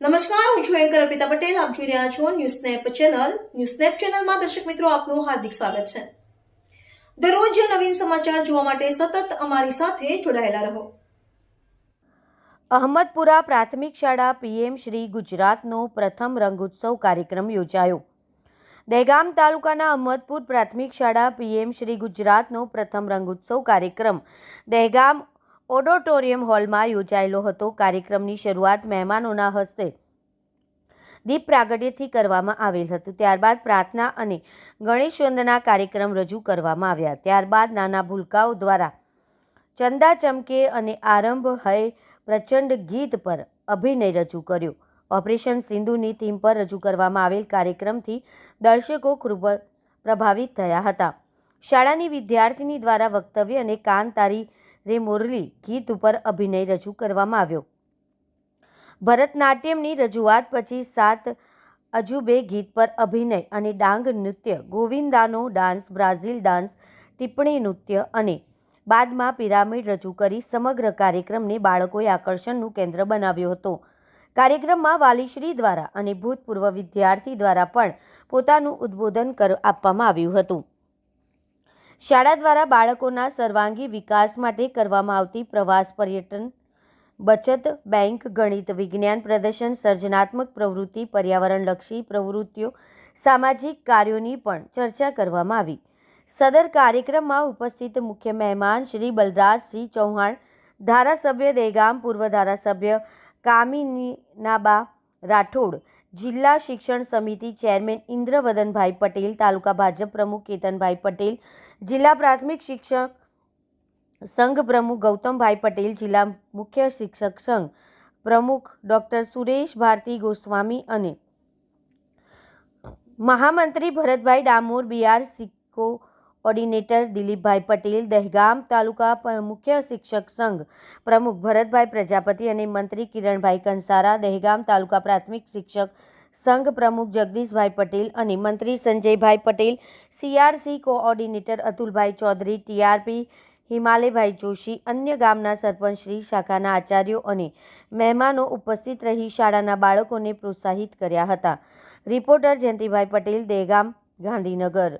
નમસ્કાર, હું છું એન્કર અર્પિતા પટેલ. આપ જોઈ રહ્યા છો ન્યૂઝ ચેનલ. ન્યૂઝ ચેનલમાં દર્શક મિત્રો, આપનું હાર્દિક સ્વાગત છે. દરરોજ નવીન સમાચાર જોવા માટે સતત અમારી સાથે જોડાયેલા રહો. અહમદપુરા પ્રાથમિક શાળા પીએમ શ્રી ગુજરાતનો પ્રથમ રંગોત્સવ કાર્યક્રમ યોજાયો. દહેગામ તાલુકાના અહમદપુર પ્રાથમિક શાળા પીએમ શ્રી ગુજરાતનો પ્રથમ રંગોત્સવ કાર્યક્રમ. દહેગામ ઓડિટોરિયમ હોલમાં યોજાયેલો હતો. કાર્યક્રમની શરૂઆત મહેમાનોના હસ્તે દીપ પ્રાગટ્યથી કરવામાં આવેલ હતું. ત્યારબાદ પ્રાર્થના અને ગણેશ વંદના કાર્યક્રમ રજૂ કરવામાં આવ્યા. ત્યારબાદ નાના ભૂલકાઓ દ્વારા ચંદા ચમકે અને આરંભ હૈ પ્રચંડ ગીત પર અભિનય રજૂ કર્યો. ઓપરેશન સિંધુની થીમ પર રજૂ કરવામાં આવેલ કાર્યક્રમથી દર્શકો ખૂબ પ્રભાવિત થયા હતા. શાળાની વિદ્યાર્થીની દ્વારા વક્તવ્ય અને કાન તારી રે મુરલી ગીત ઉપર અભિનય રજૂ કરવામાં આવ્યો. ભરતનાટ્યમની રજૂઆત પછી સાત અજુબે ગીત પર અભિનય અને ડાંગ નૃત્ય, ગોવિંદાનો ડાન્સ, બ્રાઝિલ ડાન્સ, ટિપ્પણી નૃત્ય અને બાદમાં પિરામિડ રજૂ કરી સમગ્ર કાર્યક્રમને બાળકોએ આકર્ષણનું કેન્દ્ર બનાવ્યો હતો. કાર્યક્રમમાં વાલીશ્રી દ્વારા અને ભૂતપૂર્વ વિદ્યાર્થી દ્વારા પણ પોતાનું ઉદ્બોધન કર, આપવામાં આવ્યું હતું. શાળા દ્વારા બાળકોના સર્વાંગી વિકાસ માટે કરવામાં આવતી પ્રવાસ પર્યટન, બચત, બેંક, ગણિત, વિજ્ઞાન પ્રદર્શન, સર્જનાત્મક પ્રવૃત્તિ, પર્યાવરણલક્ષી પ્રવૃત્તિઓ, સામાજિક કાર્યોની પણ ચર્ચા કરવામાં આવી. સદર કાર્યક્રમમાં ઉપસ્થિત મુખ્ય મહેમાન શ્રી બલરાજસિંહ ચૌહાણ, ધારાસભ્ય દેગામ, પૂર્વ ધારાસભ્ય કામિનીનાબા રાઠોડ, જિલ્લા શિક્ષણ સમિતિ ચેરમેન ઇન્દ્રવદનભાઈ પટેલ, તાલુકા ભાજપ પ્રમુખ કેતનભાઈ પટેલ જિલ્લા પ્રાથમિક શિક્ષક સંઘ પ્રમુખ ગૌતમભાઈ પટેલ, જિલ્લા મુખ્ય શિક્ષક સંઘ પ્રમુખ ડૉક્ટર સુરેશ ભારતી ગોસ્વામી અને મહામંત્રી ભરતભાઈ ડામોર બીઆર સિક્કો ઓર્ડિનેટર દિલીપભાઈ પટેલ, દહેગામ તાલુકા મુખ્ય શિક્ષક સંઘ પ્રમુખ ભરતભાઈ પ્રજાપતિ અને મંત્રી કિરણભાઈ કંસારા, દહેગામ તાલુકા પ્રાથમિક શિક્ષક સંઘ પ્રમુખ જગદીશભાઈ પટેલ અને મંત્રી સંજયભાઈ પટેલ સીઆરસી કોઓર્ડિનેટર અતુલભાઈ ચૌધરી ટીઆરપી હિમાલયભાઈ જોશી, અન્ય ગામના સરપંચશ્રી શાખાના આચાર્યો અને મહેમાનો ઉપસ્થિત રહી શાળાના બાળકોને પ્રોત્સાહિત કર્યા હતા. રિપોર્ટર જયંતિભાઈ પટેલ, દેગામ, ગાંધીનગર.